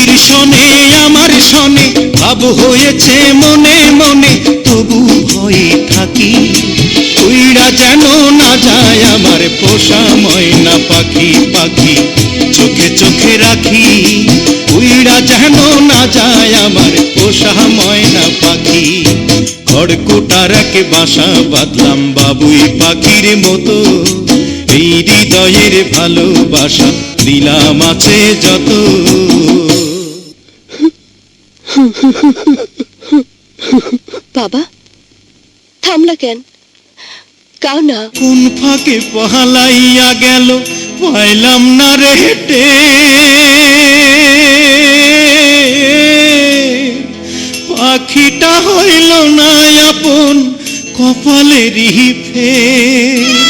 পাখির শনে, আমার শনে, ভাব হয়েছে মনে মনে, তবু হয়ে থাকি। উইরা যেন না যায় আমার পোষা ময়না পাখি পাখি, চোখে চোখে রাখি। উইরা যেন না যায় আমার পোষা ময়না পাখি, খড়কুটার এক বাসা বাঁধলাম বাবুই পাখির মতো। এই হৃদয়ের ভালোবাসা দিলাম আছে যত। বাবা, থামলা কেন? কাও না? কোন ফাঁকে পহালাইয়া গেল, পাইলাম না রে হেটে। পাখিটা হইল না আপন কপালেরই ফের।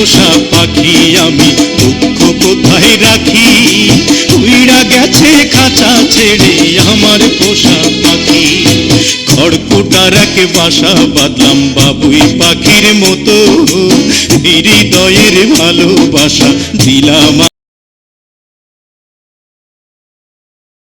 পোষা পাখি আমি দুঃখ কোথায় রাখি? উইড়া গেছে, খাঁচা ছেড়ে আমার পোষা পাখি। খড়কুটার এক বাসা বাঁধলাম বাবুই পাখির মতো। হৃদয়ের ভালোবাসা দিলাম